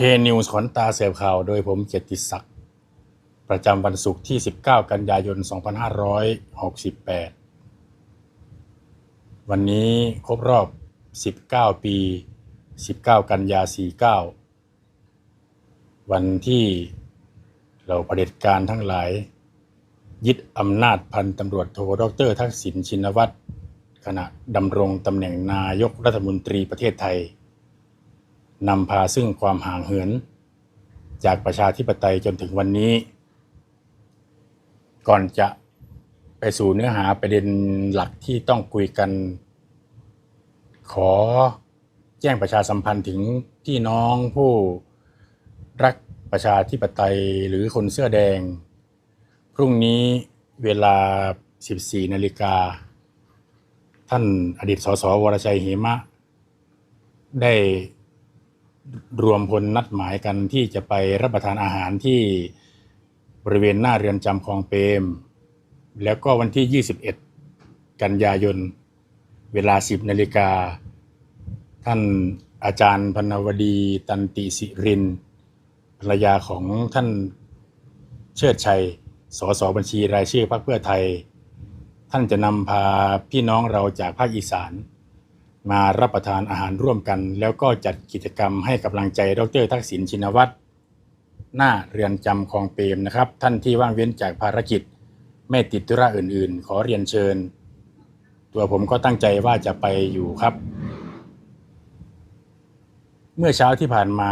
เคนิวส์ขอนตาเสียบข่าว โดยผมเจติศักดิ์ประจำวันศุกร์ที่ 19 กันยายน 2568 วันนี้ครบรอบ 19 ปี 19 กันยา 49 วันที่เราเผด็จการทั้งหลาย ยึดอำนาจพันตำรวจโทดรทักษิณชินวัตรขณะดำรงตำแหน่งนายกรัฐมนตรีประเทศไทย นำพาซึ่งความห่างเหิน จากประชาธิปไตยจนถึงวันนี้ ก่อนจะไปสู่เนื้อหาประเด็นหลักที่ต้องคุยกัน ขอแจ้งประชาสัมพันธ์ถึงพี่น้องผู้รักประชาธิปไตยหรือคนเสื้อแดง พรุ่งนี้เวลา 14 นาฬิกา ท่านอดีตสสวรชัยเหมะ ได้ รวมพลนัดหมายกันที่จะไปรับประทานอาหารที่บริเวณหน้าเรือนจำคลองเปรม แล้วก็วันที่ 21 กันยายน เวลา 10นาฬิกา ท่านอาจารย์พนวดีตันติสิรินภรรยาของท่านเชิดชัย สสบัญชีรายชื่อพรรคเพื่อไทย ท่านจะนำพาพี่น้องเราจากภาคอีสาน มารับประทานอาหารร่วมกัน แล้วก็จัดกิจกรรมให้กำลังใจดรทักษิณชินวัตรหน้าเรือนจำคลองเปรมนะครับ ท่านที่ว่างเว้นจากภารกิจ ไม่ติดธุระอื่น ๆ ขอเรียนเชิญ ตัวผมก็ตั้งใจว่าจะไปอยู่ครับ เมื่อเช้าที่ผ่านมา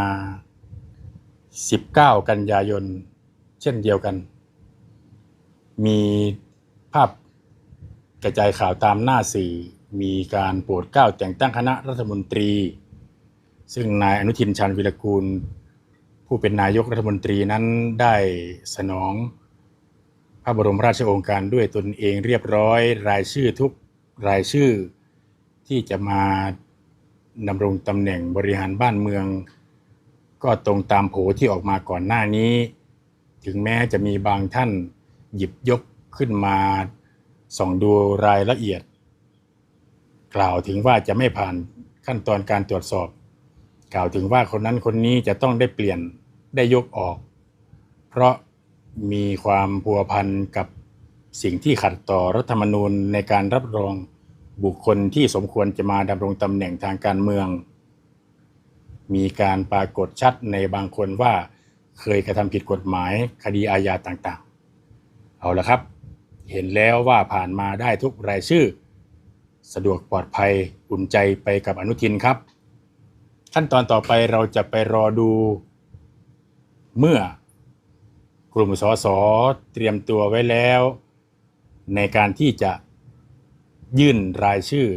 19 กันยายน เช่นเดียวกัน มีภาพกระจายข่าวตามหน้าสื่อ มีการโปรดเกล้าแต่งตั้งคณะรัฐมนตรี ซึ่งนายอนุทินชาญวิรกูล ผู้เป็นนายกรัฐมนตรีนั้นได้สนองพระบรมราชโองการด้วยตนเองเรียบร้อย รายชื่อทุกรายชื่อที่จะมาดำรงตำแหน่งบริหารบ้านเมือง ก็ตรงตามโผที่ออกมาก่อนหน้านี้ ถึงแม้จะมีบางท่านหยิบยกขึ้นมาส่องดูรายละเอียด กล่าวถึงว่าจะไม่ผ่านขั้นตอนการตรวจสอบ กล่าวถึงว่าคนนั้นคนนี้จะต้องได้เปลี่ยนได้ยกออก เพราะมีความพัวพันกับสิ่งที่ขัดต่อรัฐธรรมนูญในการรับรองบุคคลที่สมควรจะมาดำรงตำแหน่งทางการเมือง มีการปรากฏชัดในบางคนว่าเคยกระทำผิดกฎหมายคดีอาญาต่างๆ เอาละครับ เห็นแล้วว่าผ่านมาได้ทุกรายชื่อ สะดวกปลอดภัยอุ่นใจไปกับอนุทินครับ ขั้นตอนต่อไปเราจะไปรอดูเมื่อกลุ่มสสเตรียมตัวไว้แล้ว ในการที่จะยื่นรายชื่อ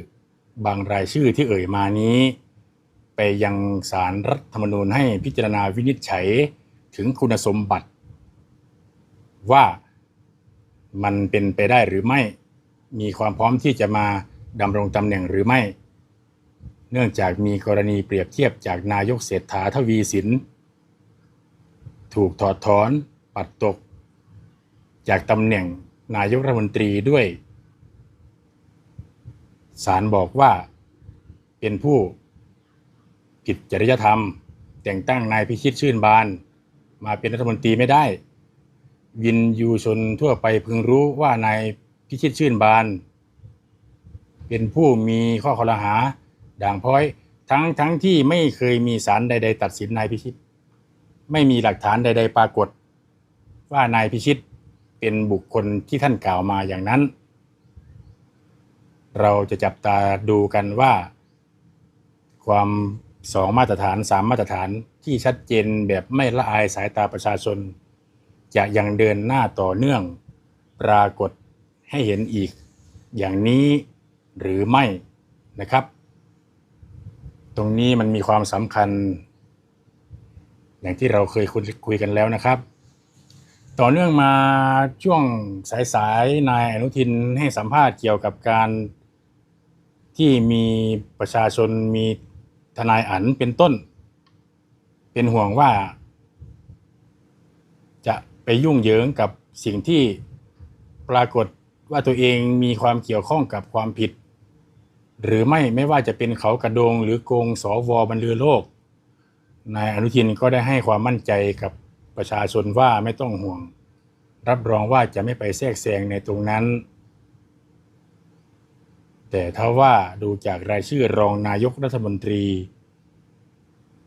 บางรายชื่อที่เอ่ยมานี้ ไปยังสารรัฐธรรมนูญให้พิจารณาวินิจฉัยถึงคุณสมบัติ ว่ามันเป็นไปได้หรือไม่มีความพร้อมที่จะมา ดำรงตำแหน่งหรือไม่ เนื่องจากมีกรณีเปรียบเทียบจากนายกเศรษฐาทวีสิน ถูกถอดถอนปัดตก จากตำแหน่งนายกรัฐมนตรีด้วยศาลบอกว่าเป็นผู้ผิดจริยธรรม แต่งตั้งนายพิชิตชื่นบาน มาเป็นรัฐมนตรีไม่ได้ วินยูชนทั่วไปพึงรู้ว่านายพิชิตชื่นบาน เป็นผู้มีข้อคอรหา ด่างพร้อย ทั้งทั้งที่ไม่เคยมีศาลใด ๆ ตัดสินนายพิชิต ไม่มีหลักฐานใด ๆ ปรากฏ ว่านายพิชิตเป็นบุคคลที่ท่านกล่าวมาอย่างนั้น เราจะจับตาดูกันว่า ความสองมาตรฐานสามมาตรฐานที่ชัดเจนแบบไม่ละอายสายตาประชาชน จะยังเดินหน้าต่อเนื่อง ปรากฏให้เห็นอีก อย่างนี้ หรือไม่นะครับ ตรงนี้มันมีความสำคัญ อย่างที่เราเคยคุยคยกันแล้วนะครับ ต่อเนื่องมาช่วงสายๆนายอนุทินให้สัมภาษณ์เกี่ยวกับการที่มีประชาชนมีทนายอันเป็นต้น เป็นห่วงว่า จะไปยุ่งเหยิงกับสิ่งที่ปรากฏว่าตัวเองมีความเกี่ยวข้องกับความผิด หรือไม่ไม่ว่าจะเป็นเขากระโดงหรือโกงสอวบรรลือโลก นายอนุทินก็ได้ให้ความมั่นใจกับประชาชนว่าไม่ต้องห่วง รับรองว่าจะไม่ไปแทรกแซงในตรงนั้น แต่ถ้าว่าดูจากรายชื่อรองนายกรัฐมนตรี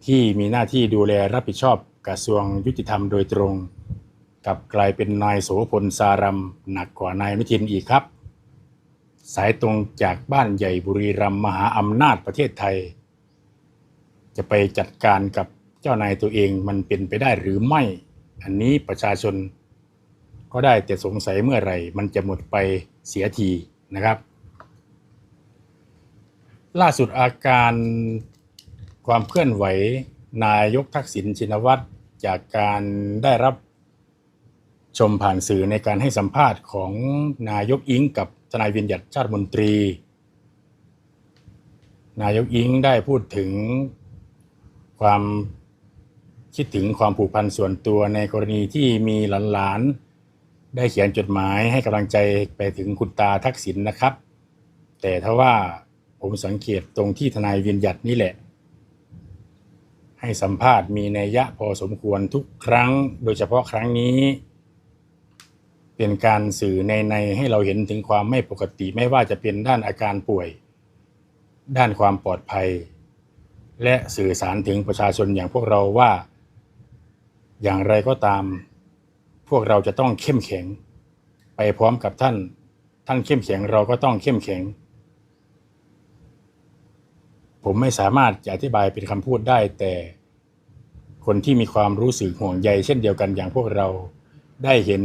ที่มีหน้าที่ดูแลรับผิดชอบกระทรวงยุติธรรมโดยตรง กับกลายเป็นนายโสพลสารัมหนักกว่านายอนุทินอีกครับ สายตรงจากบ้านใหญ่บุรีรัมย์มหาอำนาจประเทศไทย จะไปจัดการกับเจ้านายตัวเองมันเป็นไปได้หรือไม่ อันนี้ประชาชนก็ได้แต่สงสัยเมื่อไหร่ มันจะหมดไปเสียทีนะครับ ล่าสุดอาการความเคลื่อนไหวนายกทักษิณชินวัตรจากการได้รับชมผ่านสื่อในการให้สัมภาษณ์ของนายกอิงกับ ทนายวินยัตชาติมนตรี นายกอิงได้พูดถึงความคิดถึงความผูกพันส่วนตัวในกรณีที่มีหลานๆ ได้เขียนจดหมายให้กำลังใจไปถึงคุณตาทักษิณนะครับ แต่ถ้าว่าผมสังเกตตรงที่ทนายวินยัตนี่แหละ ให้สัมภาษณ์มีนัยยะพอสมควรทุกครั้ง โดยเฉพาะครั้งนี้ เป็นการสื่อในในให้เราเห็นถึงความไม่ปกติไม่ว่าจะเป็นด้านอาการป่วย ด้านความปลอดภัย และสื่อสารถึงประชาชนอย่างพวกเราว่า อย่างไรก็ตาม พวกเราจะต้องเข้มแข็ง ไปพร้อมกับท่าน ท่านเข้มแข็งเราก็ต้องเข้มแข็ง ผมไม่สามารถจะอธิบายเป็นคำพูดได้แต่คนที่มีความรู้สึกห่วงใยเช่นเดียวกันอย่างพวกเรา ได้เห็น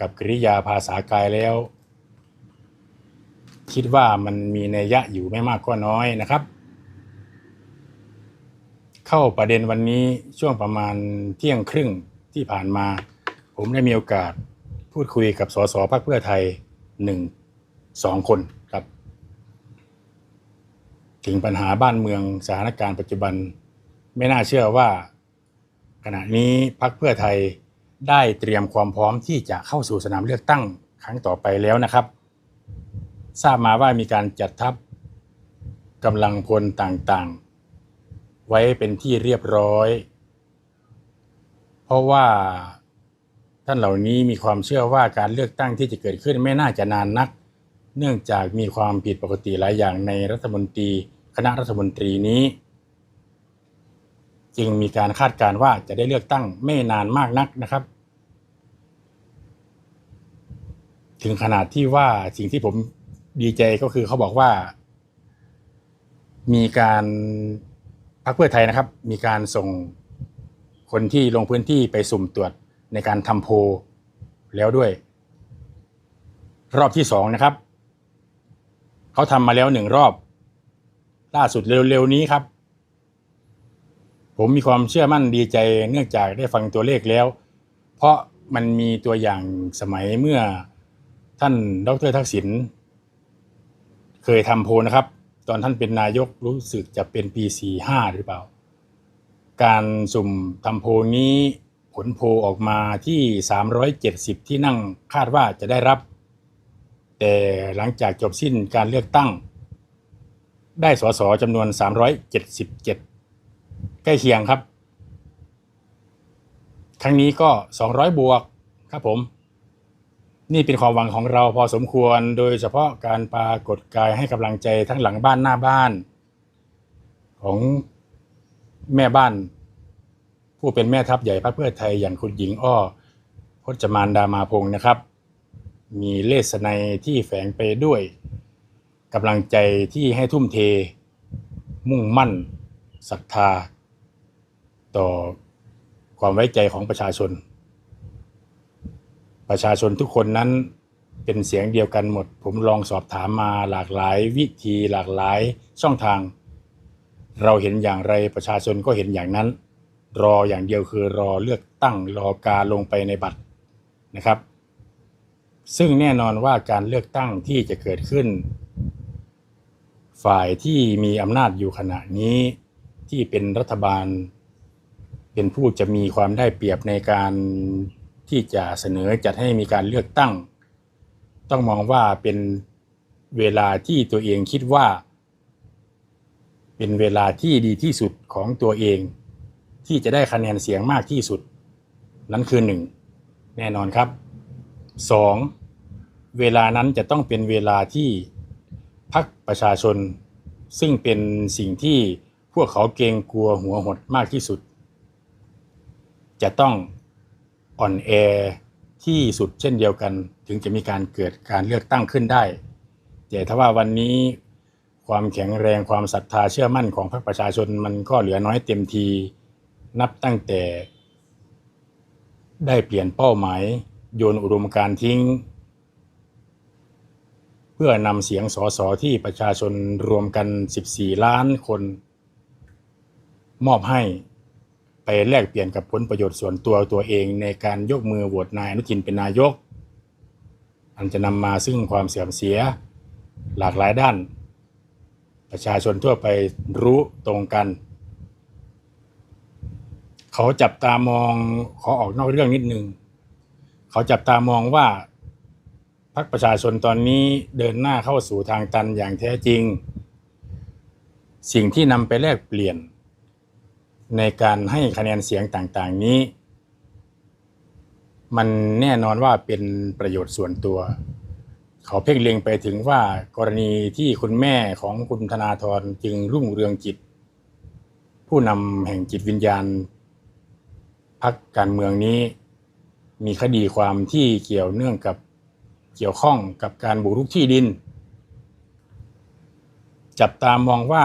กับกริยาภาษากายแล้ว คิดว่ามันมีนัยยะอยู่ไม่มากก็น้อยนะครับ เข้าประเด็นวันนี้ช่วงประมาณเที่ยงครึ่งที่ผ่านมา ผมได้มีโอกาสพูดคุยกับสสพรรคเพื่อไทยหนึ่งสองคนครับ ถึงปัญหาบ้านเมืองสถานการณ์ปัจจุบัน ไม่น่าเชื่อว่า ขณะนี้พรรคเพื่อไทย ได้เตรียมความพร้อมที่จะเข้าสู่สนามเลือกตั้งครั้งต่อไปแล้วนะครับ ทราบมาว่ามีการจัดทัพกำลังพลต่างๆ ไว้เป็นที่เรียบร้อย เพราะว่าท่านเหล่านี้มีความเชื่อว่าการเลือกตั้งที่จะเกิดขึ้นไม่น่าจะนานนัก เนื่องจากมีความผิดปกติหลายอย่างในรัฐมนตรี คณะรัฐมนตรีนี้ จึงมีการคาดการณ์ว่าจะได้เลือกตั้งไม่นานมากนักนะครับ ถึงขนาดที่ว่าสิ่งที่ผมดีใจก็คือเขาบอกว่า มีการพรรคเพื่อไทยนะครับ มีการส่งคนที่ลงพื้นที่ไปสุ่มตรวจในการทำโพแล้วด้วย รอบที่สองนะครับ เขาทำมาแล้วหนึ่งรอบ ล่าสุดเร็วๆนี้ครับ ผมมีความเชื่อมั่นดีใจเนื่องจากได้ฟังตัวเลขแล้ว เพราะมันมีตัวอย่างสมัยเมื่อท่านดรทักษิณเคยทำโพนะครับ ตอนท่านเป็นนายกรู้สึกจะเป็นปี 45 หรือเปล่า การสุ่มทำโพนี้ผลโพออกมาที่ 370 ที่นั่งคาดว่าจะได้รับ แต่หลังจากจบสิ้นการเลือกตั้ง ได้สสจำนวน 377 ใกล้เคียงครับ ครั้งนี้ก็ 200 บวกครับผม นี่เป็นความหวังของเราพอสมควร โดยเฉพาะการปรากฏกายให้กำลังใจทั้งหลังบ้านหน้าบ้าน ของแม่บ้าน ผู้เป็นแม่ทัพใหญ่พรรคเพื่อไทยอย่างคุณหญิงอ้อพจมานดามาพงศ์นะครับ มีเลสไนที่แฝงไปด้วยกำลังใจที่ให้ทุ่มเท มุ่งมั่นศรัทธา ต่อความไว้ใจของประชาชน ประชาชนทุกคนนั้นเป็นเสียงเดียวกันหมด ผมลองสอบถามมาหลากหลายวิธีหลากหลายช่องทาง เราเห็นอย่างไรประชาชนก็เห็นอย่างนั้น รออย่างเดียวคือรอเลือกตั้งรอการลงไปในบัตรนะครับ ซึ่งแน่นอนว่าการเลือกตั้งที่จะเกิดขึ้น ฝ่ายที่มีอำนาจอยู่ขณะนี้ที่เป็นรัฐบาล เป็นผู้จะมีความได้เปรียบในการที่จะเสนอจัดให้มีการเลือกตั้ง ต้องมองว่าเป็นเวลาที่ตัวเองคิดว่า เป็นเวลาที่ดีที่สุดของตัวเอง ที่จะได้คะแนนเสียงมากที่สุด นั้นคือหนึ่งแน่นอนครับสองเวลานั้นจะต้องเป็นเวลาที่พักประชาชน ซึ่งเป็นสิ่งที่พวกเขาเกรงกลัวหัวหดมากที่สุด จะต้องอ่อนแอที่สุดเช่นเดียวกัน ถึงจะมีการเกิดการเลือกตั้งขึ้นได้ แต่ถ้าว่าวันนี้ความแข็งแรงความศรัทธาเชื่อมั่นของพรรคประชาชนมันก็เหลือน้อยเต็มที นับตั้งแต่ ได้เปลี่ยนเป้าหมายโยนอุดมการทิ้ง เพื่อนำเสียงสสที่ประชาชนรวมกัน 14 ล้านคน มอบให้ ไปแลกเปลี่ยนกับผลประโยชน์ส่วนตัวตัวเองในการยกมือโหวตนายอนุทินเป็นนายก อันจะนำมาซึ่งความเสื่อมเสียหลากหลายด้าน ประชาชนทั่วไปรู้ตรงกัน เขาจับตามองขอออกนอกเรื่องนิดนึง เขาจับตามองว่าพรรคประชาชนตอนนี้เดินหน้าเข้าสู่ทางตันอย่างแท้จริง สิ่งที่นำไปแลกเปลี่ยน ในการให้คะแนนเสียงต่างๆนี้ มันแน่นอนว่าเป็นประโยชน์ส่วนตัว เขาเพ่งเล็งไปถึงว่ากรณีที่คุณแม่ของคุณธนาธรจึงรุ่งเรืองจิต ผู้นำแห่งจิตวิญญาณพักการเมืองนี้ มีคดีความที่เกี่ยวเนื่องกับเกี่ยวข้องกับการบุกรุกที่ดิน จับตามองว่า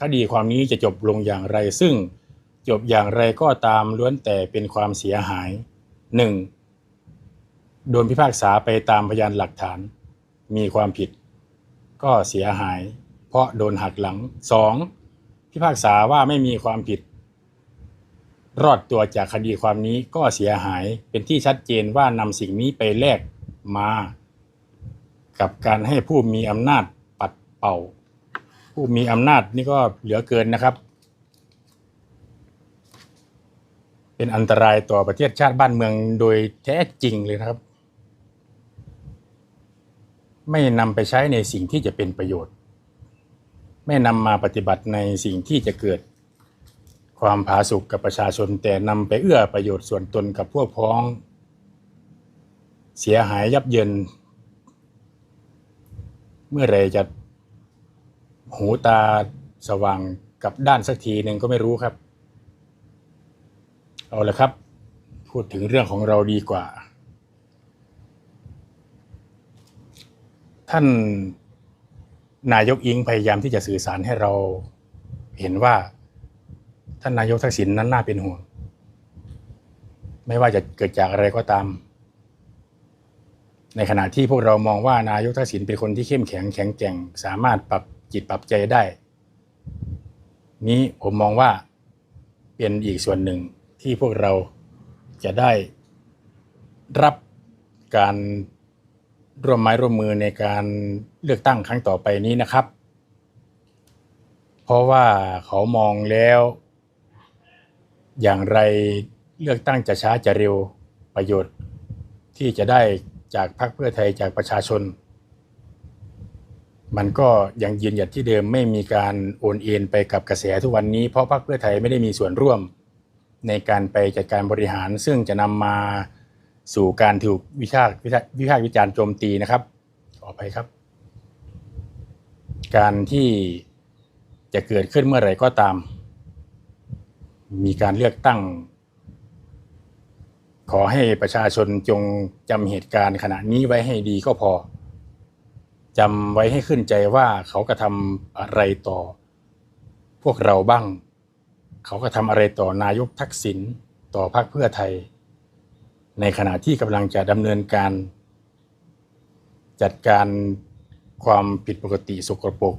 คดีความนี้จะจบลงอย่างไรซึ่ง จบอย่างไรก็ตามล้วนแต่เป็นความเสียหาย 1. โดนพิพากษาไปตามพยานหลักฐาน มีความผิด ก็เสียหาย เพราะโดนหักหลัง 2. พิพากษาว่าไม่มีความผิด รอดตัวจากคดีความนี้ก็เสียหายเป็นที่ชัดเจนว่านำสิ่งนี้ไปแลกมา กับการให้ผู้มีอำนาจปัดเป่า ผู้มีอำนาจนี่ก็เหลือเกินนะครับ เป็นอันตรายต่อประเทศชาติบ้านเมืองโดยแท้จริงเลยนะครับ ไม่นำไปใช้ในสิ่งที่จะเป็นประโยชน์ ไม่นำมาปฏิบัติในสิ่งที่จะเกิด ความผาสุกกับประชาชน แต่นำไปเอื้อประโยชน์ส่วนตนกับพวกพ้อง เสียหายยับเยิน เมื่อไรจะหูตาสว่างกับด้านสักทีหนึ่งก็ไม่รู้ครับ เอาละครับ พูดถึงเรื่องของเราดีกว่า ท่านนายกอิงพยายามที่จะสื่อสารให้เราเห็นว่า ท่านนายกทักษิณนั้นน่าเป็นห่วง ไม่ว่าจะเกิดจากอะไรก็ตาม ในขณะที่พวกเรามองว่านายกทักษิณเป็นคนที่เข้มแข็งแข็งแกร่ง สามารถปรับจิตปรับใจได้ นี้ผมมองว่าเป็นอีกส่วนหนึ่ง ที่พวกเราจะได้รับการร่วมไม้ร่วมมือในการเลือกตั้งครั้งต่อไปนี้นะครับ เพราะว่าเขามองแล้ว อย่างไรเลือกตั้งจะช้าจะเร็วประโยชน์ ที่จะได้จากพรรคเพื่อไทยจากประชาชน มันก็ยังยืนหยัดที่เดิมไม่มีการโอนเอ็นไปกับกระแสทุกวันนี้เพราะพรรคเพื่อไทยไม่ได้มีส่วนร่วม ในการไปจัดการบริหาร ซึ่งจะนำมาสู่การถูกวิพากษ์วิพากษ์วิจารณ์โจมตีนะครับขอไปครับ การที่จะเกิดขึ้นเมื่อไหร่ก็ตาม มีการเลือกตั้ง ขอให้ประชาชนจงจำเหตุการณ์ขณะนี้ไว้ให้ดีก็พอจำไว้ให้ขึ้นใจว่าเขากระทำอะไรต่อพวกเราบ้าง เขากระทำอะไรต่อนายกทักษิณต่อพรรคเพื่อไทย ในขณะที่กำลังจะดำเนินการ จัดการความผิดปกติสกปรก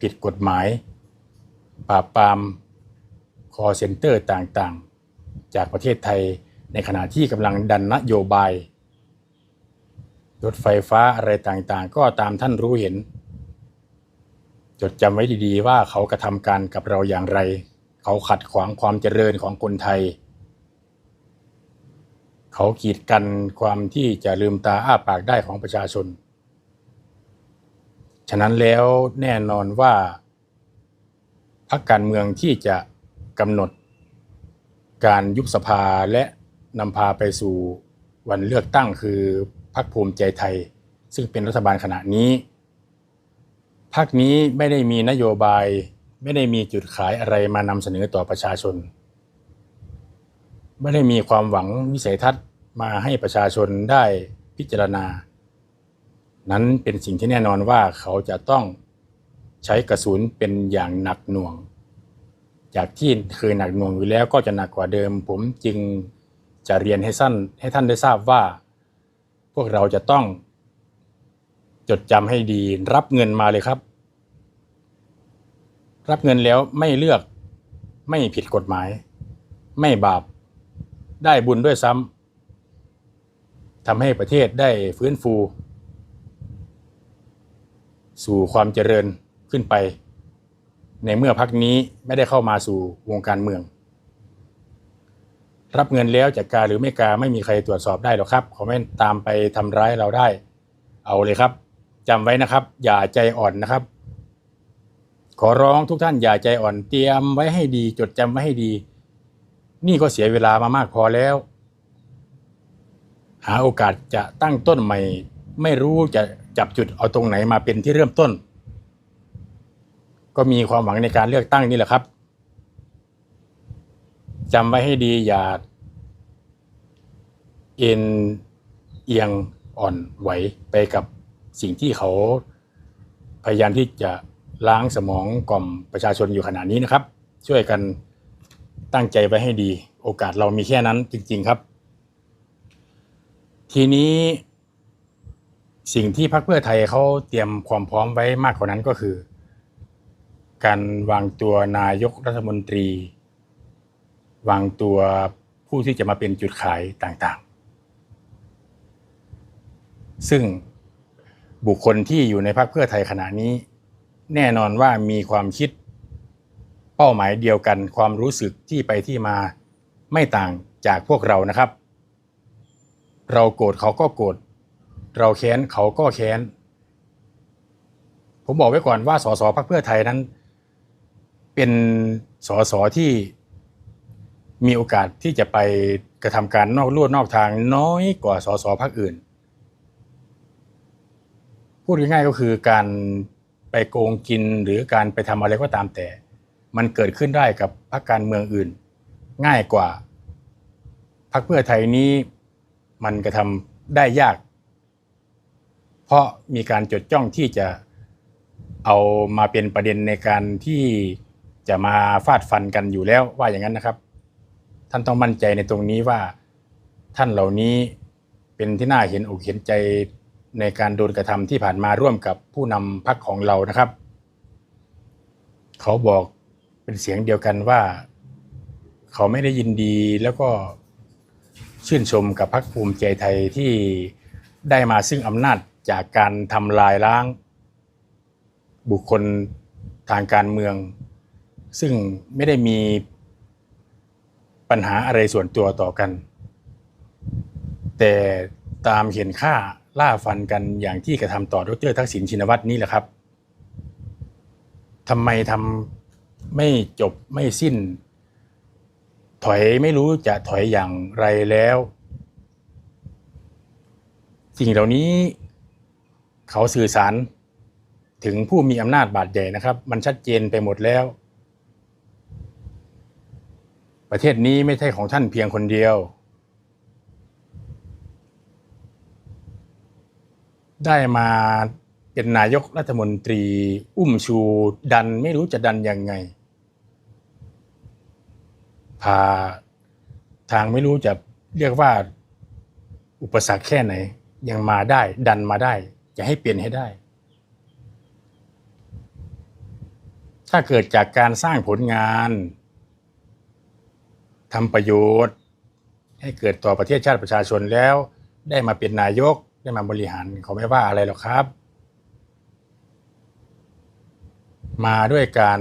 ผิดกฎหมาย ปราบปรามคอเซ็นเตอร์ต่างๆ จากประเทศไทยในขณะที่กำลังดันนโยบายรถไฟฟ้าอะไรต่างๆ ก็ตามท่านรู้เห็น จดจำไว้ดีๆว่าเขากระทำการกับเราอย่างไร เขาขัดขวางความเจริญของคนไทย เขากีดกันความที่จะลืมตาอ้าปากได้ของประชาชน ฉะนั้นแล้วแน่นอนว่าพรรคการเมืองที่จะกำหนดการยุบสภาและนำพาไปสู่วันเลือกตั้งคือพรรคภูมิใจไทย ซึ่งเป็นรัฐบาลขณะนี้พรรคนี้ไม่ได้มีนโยบาย ไม่ได้มีจุดขายอะไรมานำเสนอต่อประชาชน ไม่ได้มีความหวังวิสัยทัศน์มาให้ประชาชนได้พิจารณา นั้นเป็นสิ่งที่แน่นอนว่าเขาจะต้องใช้กระสุนเป็นอย่างหนักหน่วง จากที่เคยหนักหน่วงอยู่แล้วก็จะหนักกว่าเดิม ผมจึงจะเรียนให้สั้นให้ท่านได้ทราบว่า พวกเราจะต้อง จดจำให้ดีรับเงินมาเลยครับ รับเงินแล้วไม่เลือกไม่ผิดกฎหมาย ไม่บาปได้บุญด้วยซ้ำทำให้ประเทศได้ฟื้นฟู สู่ความเจริญขึ้นไป ในเมื่อพักนี้ไม่ได้เข้ามาสู่วงการเมือง รับเงินแล้วจากการหรือไม่การไม่มีใครตรวจสอบได้หรอกครับคอมเมนต์ตามไปทำร้ายเราได้ เอาเลยครับจำไว้นะครับ อย่าใจอ่อนนะครับ ขอร้องทุกท่านอย่าใจอ่อนเตรียมไว้ให้ดี จดจำไว้ให้ดี นี่ก็เสียเวลามามากพอแล้ว หาโอกาสจะตั้งต้นใหม่ ไม่รู้จะจับจุดเอาตรงไหนมาเป็นที่เริ่มต้น ก็มีความหวังในการเลือกตั้งนี่แหละครับจำไว้ให้ดีอย่าเอ็นเอียงอ่อนไหวไปกับสิ่งที่เขาพยายามที่จะ ล้างสมองกล่อมประชาชนอยู่ขณะนี้นะครับ ช่วยกันตั้งใจไว้ให้ดี โอกาสเรามีแค่นั้นจริง ๆครับ ทีนี้สิ่งที่พรรคเพื่อไทยเขาเตรียมความพร้อมไว้มากกว่านั้นก็คือ การวางตัวนายกรัฐมนตรี วางตัวผู้ที่จะมาเป็นจุดขายต่างๆ ซึ่งบุคคลที่อยู่ในพรรคเพื่อไทยขณะนี้ แน่นอนว่ามีความคิด เป้าหมายเดียวกันความรู้สึกที่ไปที่มาไม่ต่างจากพวกเรานะครับ เราโกรธเขาก็โกรธเราแค้นเขาก็แค้น ผมบอกไว้ก่อนว่าสสพรรคเพื่อไทยนั้น เป็นสสที่มีโอกาสที่จะไปกระทำการนอกลู่นอกทางน้อยกว่าสสพรรคอื่น พูดง่ายๆก็คือการ ไปโกงกินหรือการไปทำอะไรก็ตามแต่ มันเกิดขึ้นได้กับพรรคการเมืองอื่น ง่ายกว่าพรรคเพื่อไทยนี้มันกระทำได้ยาก เพราะมีการจดจ้องที่จะเอามาเป็นประเด็นในการที่จะมาฟาดฟันกันอยู่แล้วว่าอย่างนั้นนะครับ ท่านต้องมั่นใจในตรงนี้ว่าท่านเหล่านี้เป็นที่น่าเห็นอกเห็นใจ ในการโดนกระทำที่ผ่านมาร่วมกับผู้นำพรรคของเรานะครับ เขาบอกเป็นเสียงเดียวกันว่า เขาไม่ได้ยินดีแล้วก็ชื่นชมกับพรรคภูมิใจไทยที่ได้มาซึ่งอำนาจจากการทำลายล้าง บุคคลทางการเมือง ซึ่งไม่ได้มีปัญหาอะไรส่วนตัวต่อกัน แต่ตามเห็นค่า ล่าฟันกันอย่างที่กระทำต่อดรทักษิณชินวัตรนี่แหละครับทำไมทำไม่จบไม่สิ้น ถอยไม่รู้จะถอยอย่างไรแล้วสิ่งเหล่านี้เขาสื่อสารถึงผู้มีอำนาจบาดใหญ่นะครับ มันชัดเจนไปหมดแล้ว ประเทศนี้ไม่ใช่ของท่านเพียงคนเดียว ได้มาเป็นนายกรัฐมนตรี อุ้มชูดันไม่รู้จะดันยังไง พาทางไม่รู้จะเรียกว่า อุปสรรคแค่ไหน ยังมาได้ ดันมาได้ จะให้เปลี่ยนให้ได้ ถ้าเกิดจากการสร้างผลงานทำประโยชน์ ให้เกิดต่อประเทศชาติประชาชนแล้ว ได้มาเป็นนายก ได้มาบริหารเขาไม่ว่าอะไรหรอกครับ มาด้วยการ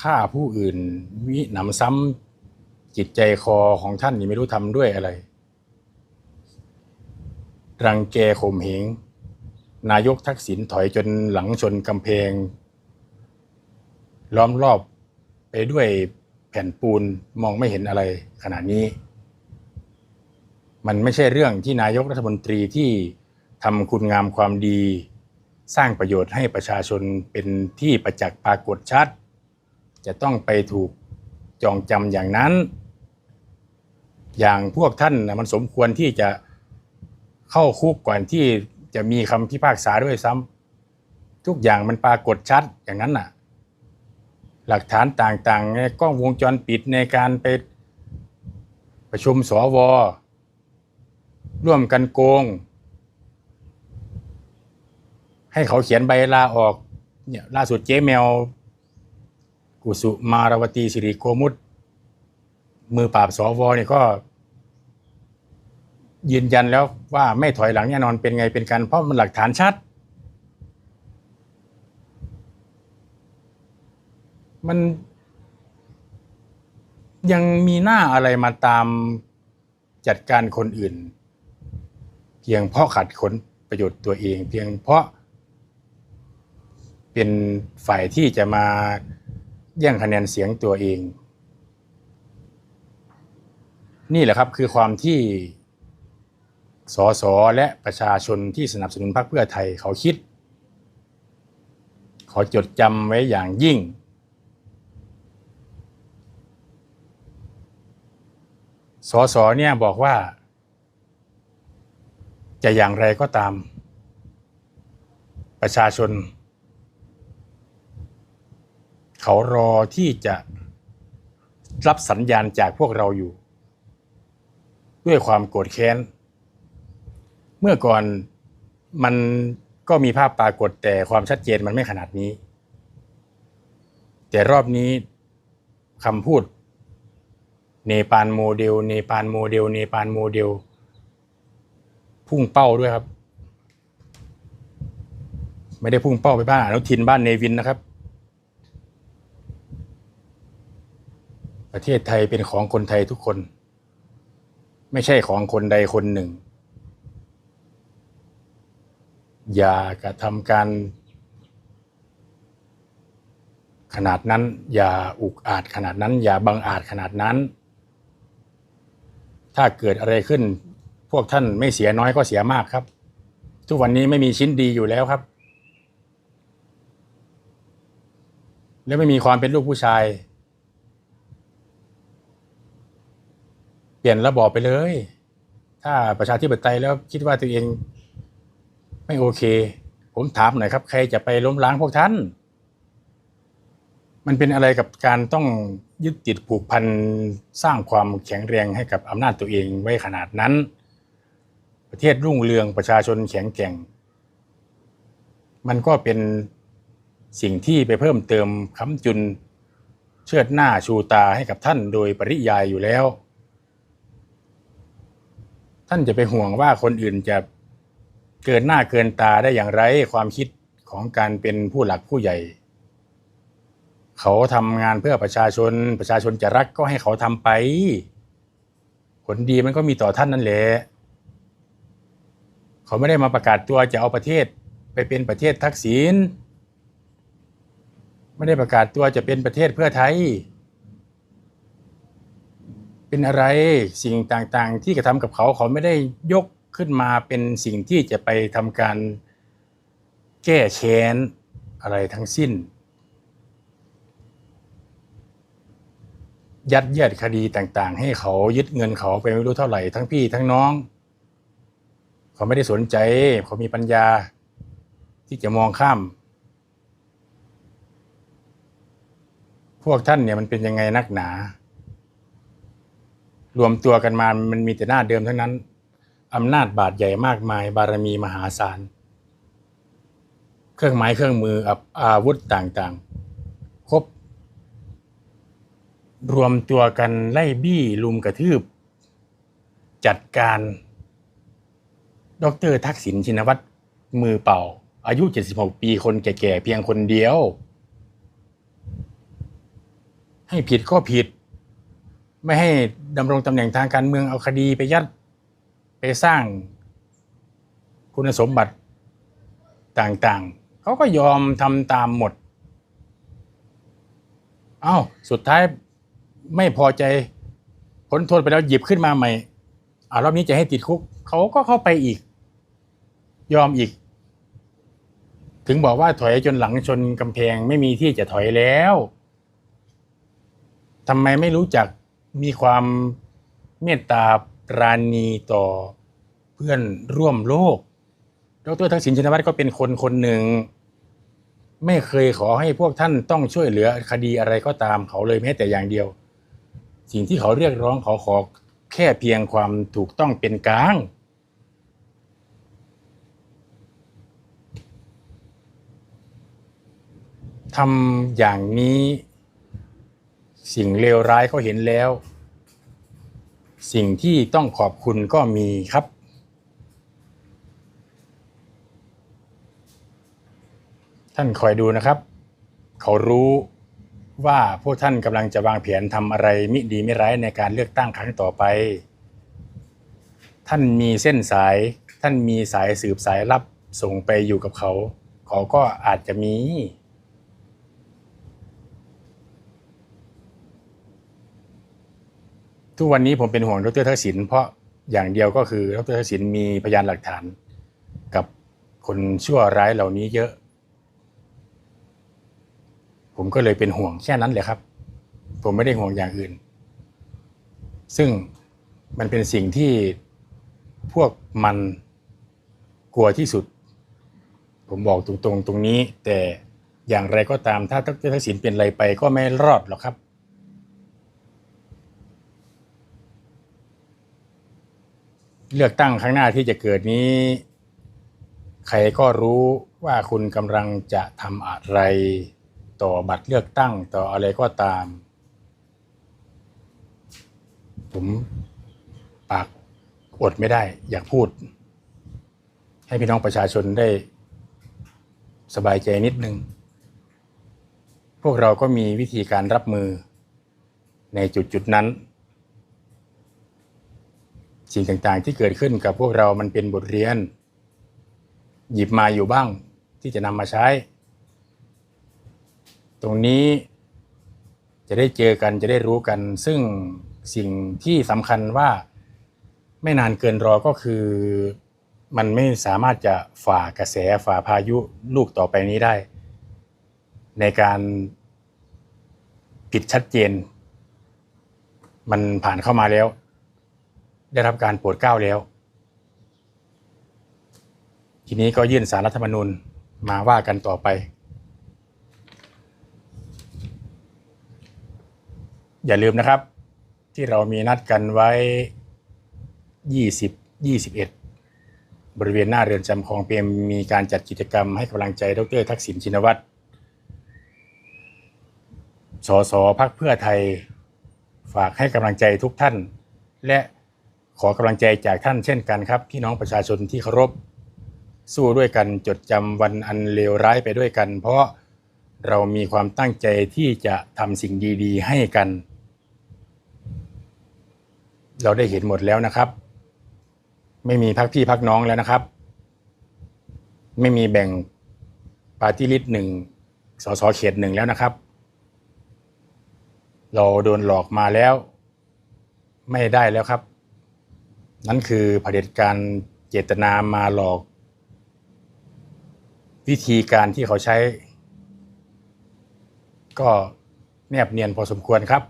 ฆ่าผู้อื่นวิหนำซ้ำจิตใจคอของท่านนี่ไม่รู้ทำด้วยอะไร รังแกข่มเหงนายกทักษิณถอยจนหลังชนกำแพง ล้อมรอบไปด้วยแผผ่นปูนมองไม่เห็นอะไรขนาดนี้ มันไม่ใช่เรื่องที่นายกรัฐมนตรีที่ทำคุณงามความดี สร้างประโยชน์ให้ประชาชนเป็นที่ประจักษ์ปรากฏชัด จะต้องไปถูกจองจำอย่างนั้น อย่างพวกท่านนะมันสมควรที่จะเข้าคุกก่อนที่จะมีคำพิพากษาด้วยซ้ำทุกอย่างมันปรากฏชัดอย่างนั้นน่ะ หลักฐานต่างๆในกล้องวงจรปิดในการไปประชุมสว ร่วมกันโกง ให้เขาเขียนใบลาออกเนี่ยล่าสุดเจ๊แมว กุสุมารวตีสิริโกมุตมือปราบสวเนี่ยก็ ยืนยันแล้วว่าไม่ถอยหลังแน่นอนเป็นไงเป็นกันเพราะมันหลักฐานชัด มันยังมีหน้าอะไรมาตามจัดการคนอื่น พียงเพราะขัดขนประโยชน์ตัวเอง เพียงเพราะ เป็นฝ่ายที่จะมาแย่งคะแนนเสียงตัวเอง นี่แหละครับคือความที่สสและประชาชนที่สนับสนุนพรรคเพื่อไทยเขาคิด ขอจดจำไว้อย่างยิ่ง สสเนี่ยบอกว่า จะอย่างไรก็ตาม ประชาชน เขารอที่จะรับสัญญาณจากพวกเราอยู่ ด้วยความโกรธแค้น เมื่อก่อนมันก็มีภาพปรากฏแต่ความชัดเจนมันไม่ขนาดนี้ แต่รอบนี้คำพูด เนปาลโมเดล เนปาลโมเดล เนปาลโมเดล พุ่งเป้าด้วยครับ ไม่ได้พุ่งเป้าไปบ้านอนุทินบ้านเนวินนะครับ ประเทศไทยเป็นของคนไทยทุกคน ไม่ใช่ของคนใดคนหนึ่ง อย่ากระทำการ ขนาดนั้น อย่าอุกอาจขนาดนั้น อย่าบังอาจขนาดนั้น ถ้าเกิดอะไรขึ้น พวกท่านไม่เสียน้อยก็เสียมากครับ ทุกวันนี้ไม่มีชิ้นดีอยู่แล้วครับ และไม่มีความเป็นลูกผู้ชาย เปลี่ยนระบอบไปเลย ถ้าประชาธิปไตยแล้วคิดว่าตัวเองไม่โอเค ผมถามหน่อยครับ ใครจะไปล้มล้างพวกท่าน มันเป็นอะไรกับการต้องยึดติดผูกพันสร้างความแข็งแรงให้กับอำนาจตัวเองไว้ขนาดนั้น ประเทศรุ่งเรืองประชาชนแข็งแกร่ง มันก็เป็นสิ่งที่ไปเพิ่มเติมค้ำจุนเชิดหน้าชูตาให้กับท่านโดยปริยายอยู่แล้ว ท่านจะไปห่วงว่าคนอื่นจะเกินหน้าเกินตาได้อย่างไรความคิดของการเป็นผู้หลักผู้ใหญ่ เขาทำงานเพื่อประชาชนประชาชนจะรักก็ให้เขาทำไป ผลดีมันก็มีต่อท่านนั่นแหละ เขาไม่ได้มาประกาศตัวจะเอาประเทศไปเป็นประเทศทักษิณไม่ได้ประกาศตัวจะเป็นประเทศเพื่อไทย เป็นอะไรสิ่งต่างๆ ที่กระทำกับเขาเขาไม่ได้ยกขึ้นมาเป็นสิ่งที่จะไปทำการแก้แค้นอะไรทั้งสิ้น ยัดเยียดคดีต่างๆ ให้เขายึดเงินเขาไปไม่รู้เท่าไหร่ทั้งพี่ทั้งน้อง เขาไม่ได้สนใจ เขามีปัญญา ที่จะมองข้าม พวกท่านเนี่ยมันเป็นยังไงนักหนา รวมตัวกันมามันมีแต่หน้าเดิมทั้งนั้นอำนาจบาดใหญ่มากมาย บารมีมหาศาล เครื่องไม้เครื่องมือออาวุธต่างๆ ครบ รวมตัวกันไล่บี้ลุมกระทืบ จัดการ ดรทักษิณชินวัตรมือเป่า อายุ 76 ปีคนแก่ๆเพียงคนเดียว ให้ผิดก็ผิด ไม่ให้ดำรงตำแหน่งทางการเมืองเอาคดีไปยัด ไปสร้างคุณสมบัติต่างๆ เขาก็ยอมทำตามหมด เอ้า สุดท้ายไม่พอใจพ้นโทษไปแล้วหยิบขึ้นมาใหม่อ่ารอบนี้จะให้ติดคุก เขาก็เข้าไปอีก ยอมอีก ถึงบอกว่าถอยจนหลังชนกำแพงไม่มีที่จะถอยแล้วทำไมไม่รู้จักมีความเมตตาปราณีต่อเพื่อนร่วมโลก ดรทักษิณชินวัตรก็เป็นคนคนหนึ่ง ไม่เคยขอให้พวกท่านต้องช่วยเหลือคดีอะไรก็ตามเขาเลยแม้แต่อย่างเดียว สิ่งที่เขาเรียกร้องเขาขอแค่เพียงความถูกต้องเป็นกลาง ทำอย่างนี้ สิ่งเลวร้ายเขาเห็นแล้ว สิ่งที่ต้องขอบคุณก็มีครับ ท่านคอยดูนะครับ เขารู้ว่าพวกท่านกำลังจะวางแผนทำอะไรมิดีไม่ร้ายในการเลือกตั้งครั้งต่อไป ท่านมีเส้นสาย ท่านมีสายสืบสายลับส่งไปอยู่กับเขา เขาก็อาจจะมี ทุกวันนี้ผมเป็นห่วงดรทักษิณเพราะอย่างเดียวก็คือดรทักษิณมีพยานหลักฐาน กับคนชั่วร้ายเหล่านี้เยอะ ผมก็เลยเป็นห่วงแค่นั้นแหละครับ ผมไม่ได้ห่วงอย่างอื่น ซึ่งมันเป็นสิ่งที่พวกมันกลัวที่สุด ผมบอกตรงๆตรงนี้ แต่อย่างไรก็ตามถ้าดรทักษิณเป็นอะไรไปก็ไม่รอดหรอกครับ เลือกตั้งครั้งหน้าที่จะเกิดนี้ ใครก็รู้ว่าคุณกำลังจะทำอะไร ต่อบัตรเลือกตั้งต่ออะไรก็ตาม ผมปากอดไม่ได้ อยากพูด ให้พี่น้องประชาชนได้ สบายใจนิดนึง พวกเราก็มีวิธีการรับมือในจุดจุดนั้น สิ่งต่างๆ ที่เกิดขึ้นกับพวกเรามันเป็นบทเรียน หยิบมาอยู่บ้างที่จะนำมาใช้ ตรงนี้จะได้เจอกันจะได้รู้กัน ซึ่งสิ่งที่สำคัญว่าไม่นานเกินรอก็คือ มันไม่สามารถจะฝ่ากระแสฝ่าพายุลูกต่อไปนี้ได้ ในการผิดชัดเจน มันผ่านเข้ามาแล้ว ได้รับการโปรดเกล้าแล้ว ทีนี้ก็ยื่นสารรัฐธรรมนูญมาว่ากันต่อไป อย่าลืมนะครับ ที่เรามีนัดกันไว้ 20 21 บริเวณหน้าเรือนจำคลองเปรมมีการจัดกิจกรรมให้กำลังใจดรทักษิณชินวัตรสสพักเพื่อไทย ฝากให้กำลังใจทุกท่าน และ ขอกำลังใจจากท่านเช่นกันครับ พี่น้องประชาชนที่เคารพสู้ด้วยกันจดจำวันอันเลวร้ายไปด้วยกัน เพราะเรามีความตั้งใจที่จะทำสิ่งดีๆ ให้กัน เราได้เห็นหมดแล้วนะครับ ไม่มีพักพี่พักน้องแล้วนะครับ ไม่มีแบ่งปาร์ตี้ลิสต์หนึ่งสสเขตหนึ่งแล้วนะครับ เราโดนหลอกมาแล้ว ไม่ได้แล้วครับ นั่นคือเผด็จการเจตนามาหลอก วิธีการที่เขาใช้ ก็แนบเนียนพอสมควรครับ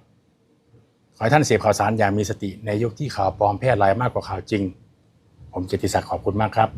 ขอให้ท่านเสพข่าวสารอย่างมีสติในยุคที่ข่าวปลอมแพร่หลายมากกว่าข่าวจริง ผมเจติศักดิ์ขอบคุณมากครับ